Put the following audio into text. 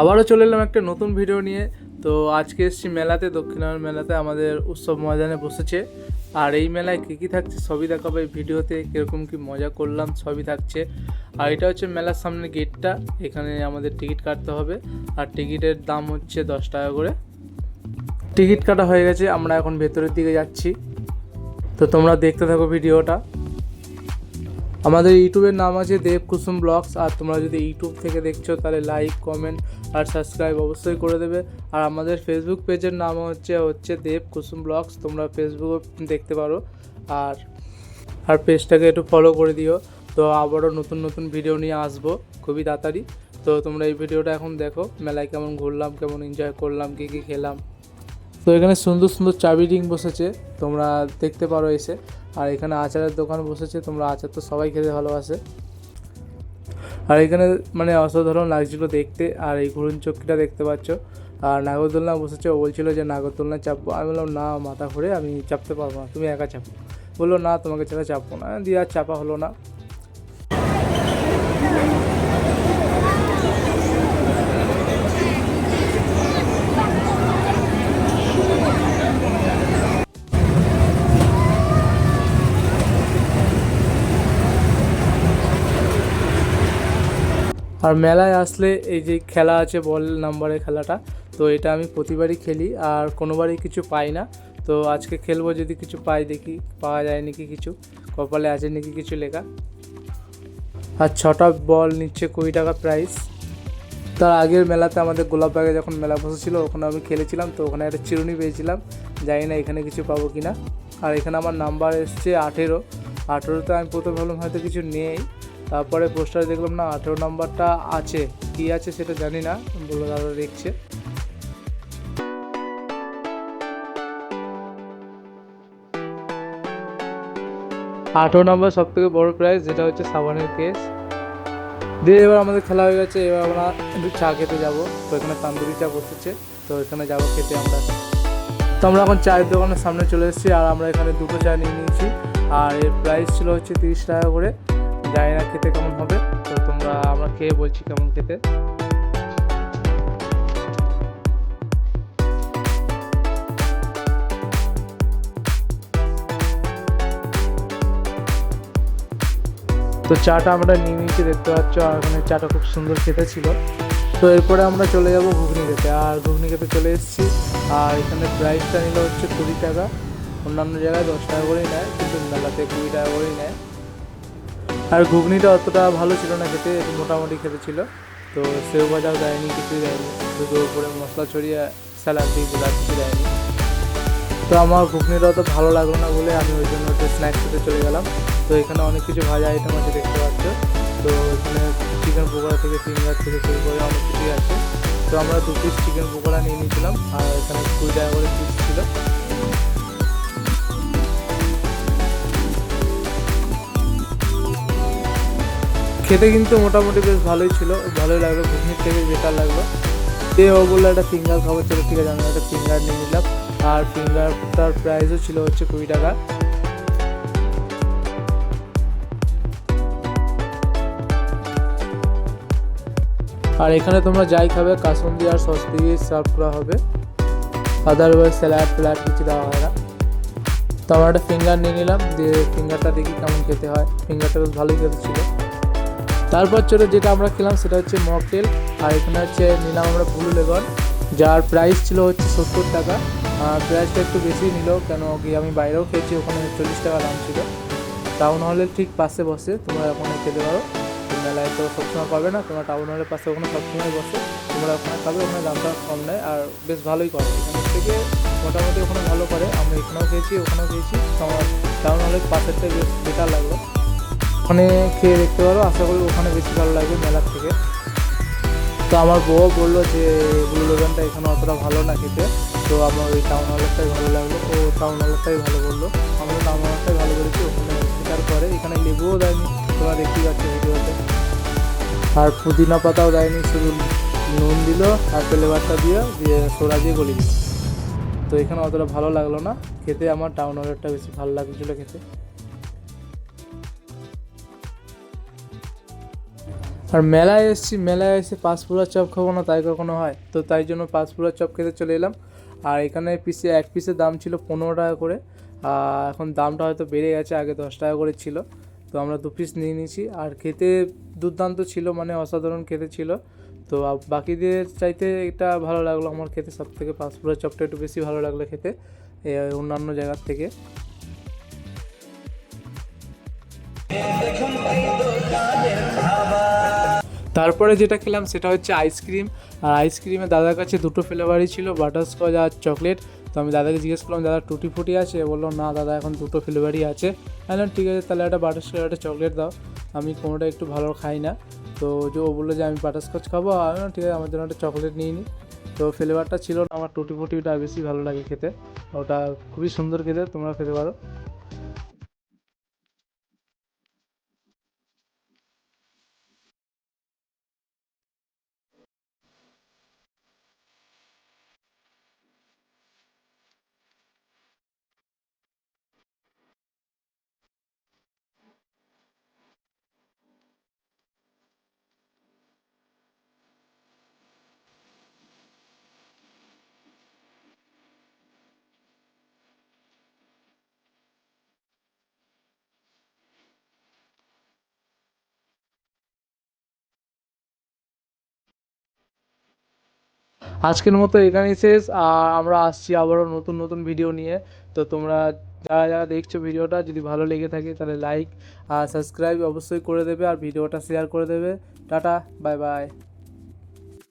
আবারও চলে এলাম একটা নতুন ভিডিও নিয়ে। তো আজকে এসেছি মেলাতে দক্ষিণায়ন মেলাতে আমাদের উৎসব ময়দানে বসেছে। আর এই মেলায় কী কী থাকছে সবই দেখাবো এই ভিডিওতে, কীরকম কী মজা করলাম সবই থাকছে। আর এটা হচ্ছে মেলার সামনে গেটটা, এখানে আমাদের টিকিট কাটতে হবে। আর টিকিটের দাম হচ্ছে দশ টাকা করে। টিকিট কাটা হয়ে গেছে, আমরা এখন ভেতরের দিকে যাচ্ছি। তো তোমরা দেখতে থাকো ভিডিওটা। আমাদের ইউটিউবের নাম আছে দেব কুসুম ব্লগস, আর তোমরা যদি ইউটিউব থেকে দেখছ, তাহলে লাইক কমেন্ট আর সাবস্ক্রাইব অবশ্যই করে দেবে। আর আমাদের ফেসবুক পেজের নাম হচ্ছে হচ্ছে দেব কুসুম ব্লগস, তোমরা ফেসবুকে দেখতে পারো। আর আর পেজটাকে একটু ফলো করে দিও। তো আবারও নতুন নতুন ভিডিও নিয়ে আসব খুবই তাড়াতাড়ি। তো তোমরা এই ভিডিওটা এখন দেখো, মেলায় কেমন ঘুরলাম, কেমন এনজয় করলাম, কী কী খেলাম। তো এখানে সুন্দর সুন্দর চাবি রিং বসেছে। তোমরা দেখতে পারো এসে। আর এখানে আচারের দোকান বসেছে, তোমরা আচার তো সবাই খেতে ভালোবাসে। আর এখানে মানে অসাধারণ লাগছিল দেখতে, আর এই ঘুরুন চক্কিটা দেখতে পাচ্ছ। আর নাগরদোলনা বসেছে, ও বলছিল যে, নাগরদোলনা চাপবো। আমি বললাম, না মাথা ঘুরে আমি চাপতে পারব না, তুমি একা চাপো। বলল, না, তোমাকে ছাড়া চাপবো না। দিয়ে আর চাপা হলো না। আর মেলায় আসলে এই যে খেলা আছে, বল নাম্বারের খেলাটা, তো এটা আমি প্রতিবারই খেলি আর কোনোবারই কিছু পাই না। তো আজকে খেলব যদি কিছু পাই দেখি, পাওয়া যায় নাকি কিছু, কপালে আছে নাকি কিছু লেখা। আর ছটা বল নিচ্ছে কুড়ি টাকা প্রাইস তার আগের মেলাতে আমাদের গোলাপবাগে যখন মেলা বসেছিল, ওখানে আমি খেলেছিলাম, তো ওখানে একটা চিরুনি পেয়েছিলাম। জানি না এখানে কিছু পাবো কি না আর এখানে আমার নাম্বার এসছে আঠেরো। আঠেরোতে আমি প্রথমে ভাবলাম হয়তো কিছু নেই। তারপরে পোস্টারে দেখলাম, না, আঠেরো নাম্বারটা আছে। কি আছে সেটা জানি না বলল দাদা দেখছে। আঠেরো নম্বর সব থেকে বড় প্রাইজ যেটা হচ্ছে সাবানের কেস দিয়ে এবার আমাদের খেলা হয়ে গেছে, এবার আমরা একটু চা খেতে যাব। তো এখানে তান্দুরি চা বসেছে, তো এখানে যাব খেতে আমরা। তো আমরা এখন চায়ের দোকানের সামনে চলে এসেছি, আর আমরা এখানে দুটো চা নিয়ে নিয়েছি। আর এর প্রাইস ছিল হচ্ছে তিরিশ টাকা করে। জানি না খেতে কেমন হবে, তো তোমরা, আমরা খেয়ে বলছি কেমন খেতে। তো চাটা আমরা নিয়ে নিয়েছি দেখতে পাচ্ছ, আর এখানে চাটা খুব সুন্দর খেতে ছিল। তো এরপরে আমরা চলে যাব ঘুগনি খেতে আর ঘুগনি খেতে চলে এসেছি, আর এখানে প্রাইসটা নিল হচ্ছে কুড়ি টাকা। অন্যান্য জায়গায় দশ টাকা করেই নেয়, কিন্তু মেলাতে কুড়ি টাকা করেই নেয়। আর ঘুগনিটা অতটা ভালো ছিল না খেতে, মোটামুটি খেতে ছিল। তো সেও ভাজাও দেয়নি, কিছুই দেয়নি। শুধু উপরে মশলা ছড়িয়ে স্যালাড দিয়ে আর কিছু দেয়নি। তো আমার ঘুগনিটা অত ভালো লাগল না বলে আমি ওই জন্য একটু স্ন্যাক্স খেতে চলে গেলাম। তো এখানে অনেক কিছু ভাজা আইটেম আছে দেখতে পাচ্ছ। তো এখানে চিকেন পকোড়া থেকে ফিঙ্গার থেকে শুরু করে অনেক কিছুই আছে। তো আমরা দু পিস চিকেন পকোড়া নিয়ে নিয়েছিলাম, আর এখানে কুড়ি টাকা করে পিস ছিল। খেতে কিন্তু মোটামুটি বেশ ভালোই ছিল। ভালোই লাগল ঘুগনির থেকে বেটার লাগল। দিয়ে ও বলল একটা ফিঙ্গার খাবার ছিল ঠিক আছে, আমি একটা ফিঙ্গার নিয়ে নিলাম। আর ফিঙ্গারটার প্রাইসও ছিল হচ্ছে কুড়ি টাকা। আর এখানে তোমরা যাই খাবে, কাসুন্দি আর সস দিয়ে সার্ভ করা হবে। আদারওয়াইজ স্যালাড ফ্যালাড কিছু দেওয়া হয় না। তো আমরা একটা ফিঙ্গার নিয়ে নিলাম, দিয়ে ফিঙ্গারটা দেখি কেমন খেতে হয়। ফিঙ্গারটা বেশ ভালোই খেতে ছিল। তারপর চলে যেটা আমরা খেলাম, সেটা হচ্ছে মকটেল, আর এখানে হচ্ছে নিলাম আমরা ব্লু লেগন যার প্রাইস ছিল হচ্ছে সত্তর টাকা। প্রাইসটা একটু বেশি নিল, কেন কি আমি বাইরেও খেয়েছি, ওখানে চল্লিশ টাকা দাম ছিল। টাউন হলের ঠিক পাশে বসে, তোমরা ওখানে খেতে পারো। মেলায় তো সবসময় পাবে না, তোমরা টাউন হলের পাশে ওখানে সবসময় বসে, তোমরা ওখানে খাবে, ওখানে দামটা কম নেয়, আর বেশ ভালোই করে। এখানের থেকে মোটামুটি ওখানে ভালো করে, আমরা এখানেও খেয়েছি, ওখানেও খেয়েছি আমার টাউন হলের পাশেরটা বেশ বেটার লাগল। ওখানে খেয়ে দেখতে পারো। আশা করি ওখানে বেশি ভালো লাগবে মেলার থেকে। তো আমার বউ বলল যে, ব্লু এখানে অতটা ভালো না খেতে। তো আমার ওই টাউন হলেরটাই ভালো লাগল। ও টাউন হলেরটাই ভালো বলল। আমরা টাউন হলেরটাই ভালো করেছি, ওখানে খেতার পরে এখানে লেবুও দেয়নি। তোমরা দেখতেই পাচ্ছ ভিডিওতে। আর পুদিনা পাতাও দেয়নি, শুধু নুন দিল আর ফ্লেভারটা দিয়ে দিয়ে সোডা দিয়ে গলি দিল। তো এখানে অতটা ভালো লাগল না। খেতে আমার টাউন হলেরটা বেশি ভালো লাগছিল খেতে। আর মেলায় এসেছি, মেলায় এসে পাঁচপুরার চপ খাব না, তাই কখনো হয়। তো তাই জন্য পাঁচপুরার চপ খেতে চলে এলাম। আর এখানে পিসে এক পিসের দাম ছিল পনেরো টাকা করে। এখন দামটা হয়তো বেড়ে গেছে, আগে দশ টাকা করে ছিল। তো আমরা দু পিস নিয়ে নিয়েছি। আর খেতে দুর্দান্ত ছিল মানে অসাধারণ খেতে ছিল। তো বাকিদের চাইতে এটা ভালো লাগল। আমার খেতে সব থেকে পাঁচপুরার চপটা একটু বেশি ভালো লাগল খেতে অন্যান্য জায়গার থেকে। তারপরে যেটা খেলাম সেটা হচ্ছে আইসক্রিম। আর আইসক্রিমে দাদার কাছে দুটো ফ্লেভারই ছিল বাটারস্কচ আর চকলেট। তো আমি দাদাকে জিজ্ঞেস করলাম দাদা টুটি ফুটি আছে? বলল না দাদা এখন দুটো ফ্লেভারই আছে। আমি ঠিক আছে তাহলে একটা বাটারস্কচ একটা চকলেট দাও। আমি কোনোটা একটু ভালো খাই না। তো যে ও বলল যে আমি বাটারস্কচ খাব। বললাম, ঠিক আছে আমার জন্য একটা চকলেট নিয়ে নিই তো ফ্লেভারটা ছিল না আমার টুটি ফুটিটা বেশি ভালো লাগে খেতে। ওটা খুবই সুন্দর খেতে তোমরা খেতে পারো। আজকের মতো এখানেই শেষ। আর আমরা আসছি আবারও নতুন নতুন ভিডিও নিয়ে। তো তোমরা যারা যারা দেখছ ভিডিওটা যদি ভালো লেগে থাকে তাহলে লাইক আর সাবস্ক্রাইব অবশ্যই করে দেবে আর ভিডিওটা শেয়ার করে দেবে। Tata bye bye